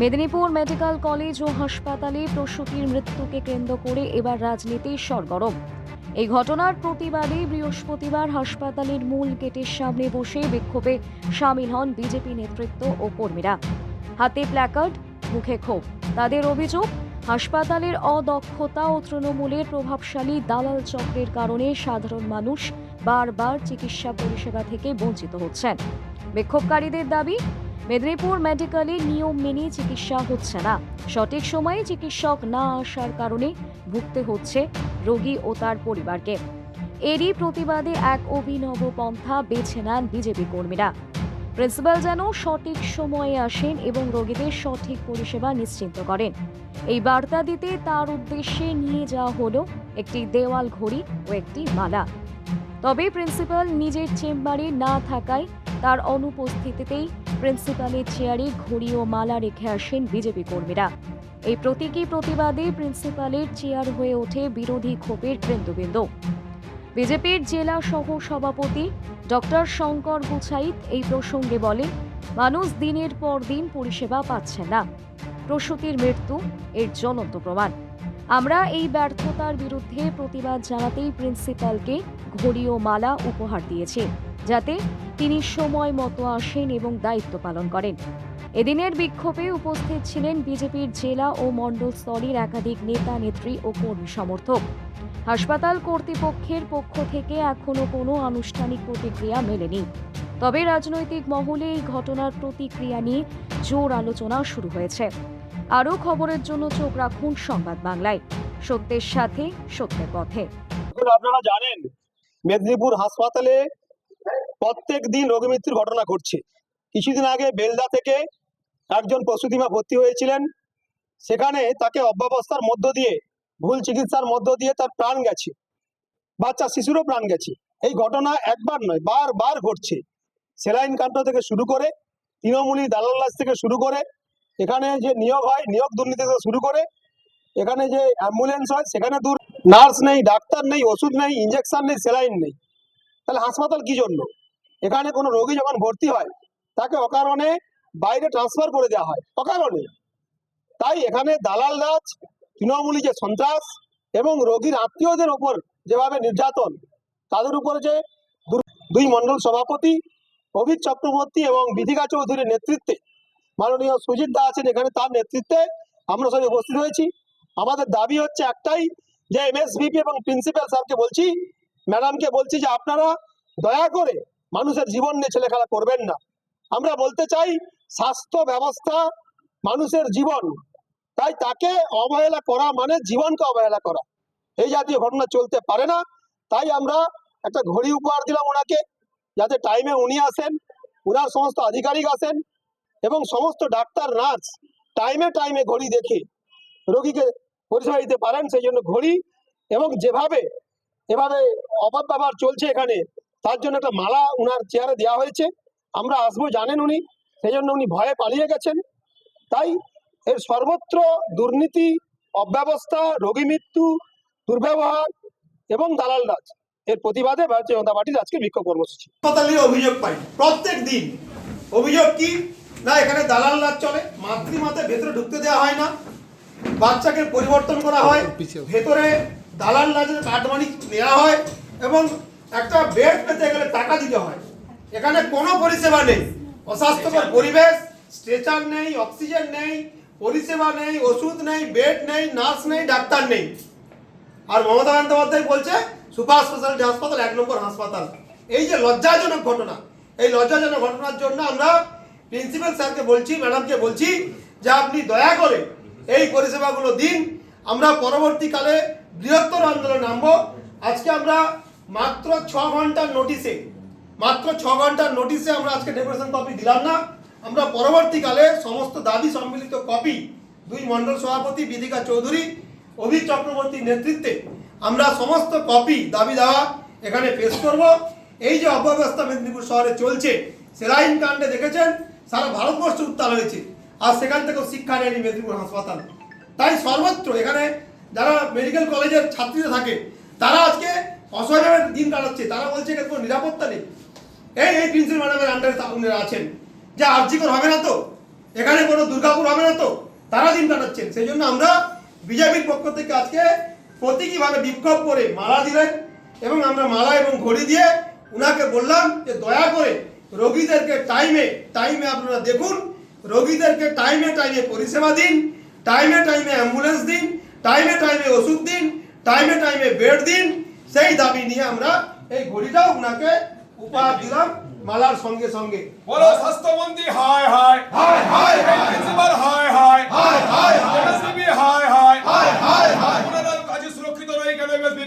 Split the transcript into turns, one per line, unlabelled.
Medinipur medical college ও হাসপাতালে প্রসূতির মৃত্যুকে কেন্দ্র করে এবার রাজনীতি সরগরম। এই ঘটনার প্রতিবাদে বৃহস্পতিবার হাসপাতালের মূল গেটের সামনে বসে বিক্ষোভে সামিল হন বিজেপি নেতৃত্ব ও কর্মীরা। হাতে প্ল্যাকার্ড, মুখে ক্ষোভ। তাদের অভিযোগ, হাসপাতালের অদক্ষতা ও তৃণমূলের প্রভাবশালী দালাল চক্রের কারণে সাধারণ মানুষ বারবার চিকিৎসা পরিষেবা থেকে বঞ্চিত হচ্ছেন। বিক্ষোভকারীদের দাবি মেদিনীপুর মেডিকেলে নিয়ম মেনে চিকিৎসা হচ্ছে না। সঠিক সময়ে চিকিৎসক না আসার কারণে ভুগতে হচ্ছে রোগী ও তার পরিবারকে। এরই প্রতিবাদে এক অভিনব পন্থা বেছে নেন বিজেপি কর্মীরা। প্রিন্সিপাল যেন সঠিক সময়ে আসেন এবং রোগীদের সঠিক পরিষেবা নিশ্চিন্ত করেন। এই বার্তা দিতে তার উদ্দেশ্যে নিয়ে যাওয়া হলো একটি দেওয়াল ঘড়ি ও একটি মালা। তবে প্রিন্সিপাল নিজের চেম্বারে না থাকায় তার অনুপস্থিতিতেই প্রিন্সিপালের চেয়ারে ঘড়ি ও মালা রেখে আসেন বিজেপি কর্মীরা। এই প্রতীকী প্রতিবাদে প্রিন্সিপালের চেয়ার হয়ে ওঠে বিরোধী ক্ষোভের কেন্দ্রবিন্দু। বিজেপির জেলা সহ সভাপতি ডক্টর শঙ্কর গুছাইত এই প্রসঙ্গে বলে মানুষ দিনের পর দিন পরিষেবা পাচ্ছে না। প্রসূতির মৃত্যু এর জ্বলন্ত প্রমাণ। আমরা এই ব্যর্থতার বিরুদ্ধে প্রতিবাদ জানাতেই প্রিন্সিপালকে ঘড়ি ও মালা উপহার দিয়েছি। যাতে তিনি সময় মতো আসেন এবং দায়িত্ব পালন করেন। এদিনের বিক্ষোভে উপস্থিত ছিলেন বিজেপির জেলা ও মণ্ডল স্তরের একাধিক নেতা, নেত্রী ও কর্মী সমর্থক। হাসপাতাল কর্তৃপক্ষের পক্ষ থেকে এখনও কোনো আনুষ্ঠানিক প্রতিক্রিয়া মেলেনি। তবে রাজনৈতিক মহলে এই ঘটনার প্রতিক্রিয়া নিয়ে জোর আলোচনা শুরু হয়েছে। আরও খবরের জন্য চোখ রাখুন সংবাদ বাংলায়। সত্যের সাথে সত্যের পথে।
আপনারা জানেন, মেদিনীপুর হাসপাতালে প্রত্যেক দিন রোগী মৃত্যুর ঘটনা ঘটছে। কিছুদিন আগে বেলদা থেকে একজন প্রসূতিমা ভর্তি হয়েছিলেন। সেখানে তাকে অব্যবস্থার মধ্য দিয়ে, ভুল চিকিৎসার মধ্য দিয়ে তার প্রাণ গেছে। বাচ্চা, শিশুরও প্রাণ গেছে। এই ঘটনা একবার নয়, বারবার ঘটছে। সেলাইন কাণ্ড থেকে শুরু করে, তৃণমূলী দালাল্লাজ থেকে শুরু করে, এখানে যে নিয়োগ হয়, নিয়োগ দুর্নীতি থেকে শুরু করে, এখানে যে অ্যাম্বুলেন্স হয়, সেখানে দূর নার্স নেই, ডাক্তার নেই, ওষুধ নেই ইঞ্জেকশন নেই, সেলাইন নেই। তাহলে হাসপাতাল কি জন্য? এখানে কোনো রোগী যখন ভর্তি হয়, তাকে অকারণে বাইরে ট্রান্সফার করে দেওয়া হয়। অকারণে। তাই এখানে দালাল রাজ তৃণমূলী যে সন্ত্রাস এবং রোগীর আত্মীয়দের ওপর যেভাবে নির্যাতন, তাদের উপর যে দুই মণ্ডল সভাপতি অভিক চক্রবর্তী এবং বিধিকা চৌধুরীর নেতৃত্বে মাননীয় সুজিত দা আছেন, এখানে তার নেতৃত্বে আমরা সবাই উপস্থিত হয়েছি। আমাদের দাবি হচ্ছে একটাই যে এমএসভিপি এবং প্রিন্সিপাল স্যারকে বলছি, ম্যাডামকে বলছি যে আপনারা দয়া করে মানুষের জীবন নিয়ে ছেলেখেলা করবেন না। আমরা বলতে চাই, স্বাস্থ্য ব্যবস্থা মানুষের জীবন। তাই তাকে অবহেলা করা মানে জীবনকে অবহেলা করা। এই জাতীয় ঘটনা চলতে পারে না। তাই আমরা একটা ঘড়ি উপহার দিলাম ওনাকে। যাতে টাইমে উনি আসেন ওনার সমস্ত আধিকারিক আসেন এবং সমস্ত ডাক্তার, নার্স টাইমে টাইমে ঘড়ি দেখে রোগীকে পরিষেবা দিতে পারেন। সেই জন্য ঘড়ি এবং যেভাবে, এভাবে অপব্যবহার চলছে এখানে তার জন্য একটা মালা উনার চেয়ারে দেওয়া হয়েছে। আমরা আসব জানেন উনি। সেই জন্য উনি ভয়ে পালিয়ে গেছেন। তাই এর সর্বত্র দুর্নীতি অব্যবস্থা রোগী মৃত্যু দুর্ব্যবহার এবং দালাল রাজ এর প্রতিবাদে ভারতীয় জনতা পার্টির আজকে বিক্ষোভ কর্মসূচি।
হাসপাতালে অভিযোগ পাই। প্রত্যেক দিন অভিযোগ কি? না এখানে দালাল রাজ চলে মাতৃমাতার ভেতরে ঢুকতে দেওয়া হয় না। বাচ্চাকে পরিবর্তন করা হয় ভেতরে দালাল রাজের কাটমানি নেওয়া হয় এবং একটা বেড পেতে গেলে টাকা দিতে হয়। এখানে কোনো পরিষেবা নেই। অস্বাস্থ্যকর পরিবেশ, স্ট্রেচার নেই, অক্সিজেন নেই, পরিষেবা নেই, ওষুধ নেই, বেড নেই, নার্স নেই, ডাক্তার নেই। আর মমতা বন্দ্যোপাধ্যায় বলছে, সুপার স্পেশালিটি হাসপাতাল, এক নম্বর হাসপাতাল। এই যে লজ্জাজনক ঘটনা, এই লজ্জাজনক ঘটনার জন্য আমরা প্রিন্সিপাল স্যারকে বলছি, ম্যাডামকে বলছি, যে আপনি দয়া করে এই পরিষেবাগুলো দিন। আমরা পরবর্তীকালে বৃহত্তর আন্দোলন নামবো। আজকে আমরা মাত্র ছ ঘণ্টার নোটিশে মাত্র ছ ঘণ্টার নোটিশে আমরা আজকে ডেকোরেশন কপি দিলাম না। আমরা পরবর্তীকালে সমস্ত দাবি সম্মিলিত কপি দুই মণ্ডল সভাপতি বিদিকা চৌধুরী অভিক চক্রবর্তীর নেতৃত্বে আমরা সমস্ত কপি দাবি দেওয়া এখানে পেশ করব। এই যে অব্যবস্থা মেদিনীপুর শহরে চলছে, সেলাইন কাণ্ডে দেখেছেন, সারা ভারতবর্ষ উত্তাল হয়েছে। আর সেখান থেকেও শিক্ষা নেয়নি মেদিনীপুর হাসপাতাল। তাই সর্বত্র এখানে যারা মেডিকেল কলেজের ছাত্রীরা থাকে, তারা আজকে অসহায়ভাবে দিন কাটাচ্ছে, তারা বলছে এখানে কোনো নিরাপত্তা নেই। এই এই প্রিন্সিপাল ম্যাডামের আন্ডারে উনারা আছেন। যে আর্জিকর হবে না তো? এখানে কোনো দুর্গাপুর হবে না তো? তারা দিন কাটাচ্ছেন। সেই জন্য আমরা বিজেপির পক্ষ থেকে আজকে প্রতীকীভাবে বিক্ষোভ করে মালা দিলেন এবং আমরা মালা এবং ঘড়ি দিয়ে উনাকে বললাম যে দয়া করে রোগীদেরকে টাইমে টাইমে আপনারা দেখুন, রোগীদেরকে টাইমে টাইমে পরিষেবা দিন টাইমে টাইমে অ্যাম্বুলেন্স দিন টাইমে টাইমে ওষুধ দিন টাইমে টাইমে বেড দিন সেই দাবি নিয়ে আমরা এই ঘড়িটা উনাকে উপহার দিলাম মালার সঙ্গে সঙ্গে।
বলো স্বাস্থ্যমন্ত্রী হায় হায়।
হায় হায়
প্রিন্সিপাল হায় হায়।
হায় হায় হায়।
হায়